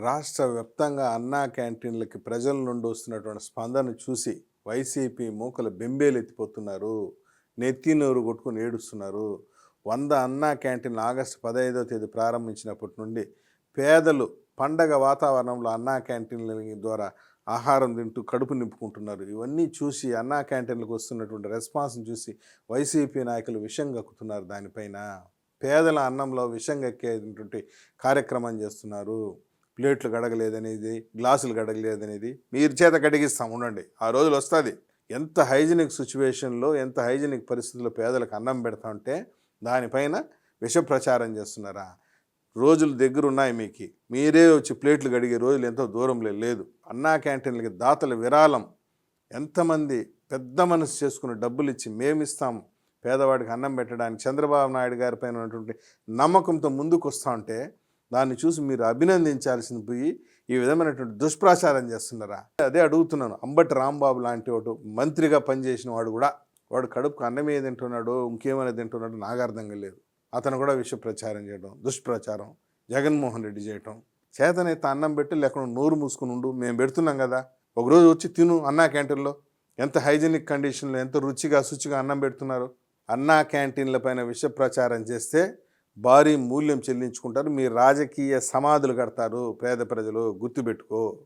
రాష్ట్ర వ్యాప్తంగా అన్నా క్యాంటీన్లకి ప్రజల నుండి వస్తున్నటువంటి స్పందన చూసి వైసీపీ మూకలు బెంబేలెత్తిపోతున్నారు. నెత్తి నోరు కొట్టుకుని ఏడుస్తున్నారు. వంద అన్నా క్యాంటీన్ ఆగస్టు పదహైదో తేదీ ప్రారంభించినప్పటి నుండి పేదలు పండగ వాతావరణంలో అన్నా క్యాంటీన్ల ద్వారా ఆహారం తింటూ కడుపు నింపుకుంటున్నారు. ఇవన్నీ చూసి అన్నా క్యాంటీన్లకు వస్తున్నటువంటి రెస్పాన్స్ని చూసి వైసీపీ నాయకులు విషం గక్కుతున్నారు దానిపైన. పేదల అన్నంలో విషం గక్కేటువంటి కార్యక్రమం చేస్తున్నారు. ప్లేట్లు గడగలేదనేది గ్లాసులు గడగలేదనేది మీరు చేత గడిగిస్తాం ఉండండి. ఆ రోజులు వస్తుంది. ఎంత హైజీనిక్ సిచ్యువేషన్లో ఎంత హైజీనిక్ పరిస్థితుల్లో పేదలకు అన్నం పెడతా ఉంటే దానిపైన విష ప్రచారం చేస్తున్నారా? రోజులు దగ్గర ఉన్నాయి మీకు. మీరే వచ్చి ప్లేట్లు కడిగే రోజులు ఎంతో దూరంలో లేదు. అన్నా క్యాంటీన్లకి దాతల విరాళం. ఎంతమంది పెద్ద మనసు చేసుకుని డబ్బులు ఇచ్చి మేమిస్తాం. పేదవాడికి అన్నం పెట్టడానికి చంద్రబాబు నాయుడు గారి పైన ఉన్నటువంటి నమ్మకంతో ముందుకు వస్తూ ఉంటే దాన్ని చూసి మీరు అభినందించాల్సింది పోయి ఈ విధమైనటువంటి దుష్ప్రచారం చేస్తున్నారా? అదే అడుగుతున్నాను. అంబటి రాంబాబు లాంటి వాడు మంత్రిగా పనిచేసిన వాడు కూడా వాడు కడుపుకు అన్నమే తింటున్నాడో ఇంకేమైనా తింటున్నాడు నాకు అర్థం లేదు అతను కూడా విష ప్రచారం చేయడం దుష్ప్రచారం జగన్మోహన్ రెడ్డి చేయటం. చేతనైతే అన్నం పెట్టి లేకుండా నోరు మూసుకుని ఉండు మేము పెడుతున్నాం కదా. ఒకరోజు వచ్చి తిను అన్నా క్యాంటీన్లో. ఎంత హైజీనిక్ కండిషన్లో ఎంత రుచిగా శుచిగా అన్నం పెడుతున్నారు. అన్నా క్యాంటీన్ల పైన విష ప్రచారం చేస్తే భారీ మూల్యం చెల్లించుకుంటారు. మీ రాజకీయ సమాధులు కడతారు. పేద ప్రజలు గుర్తుపెట్టుకో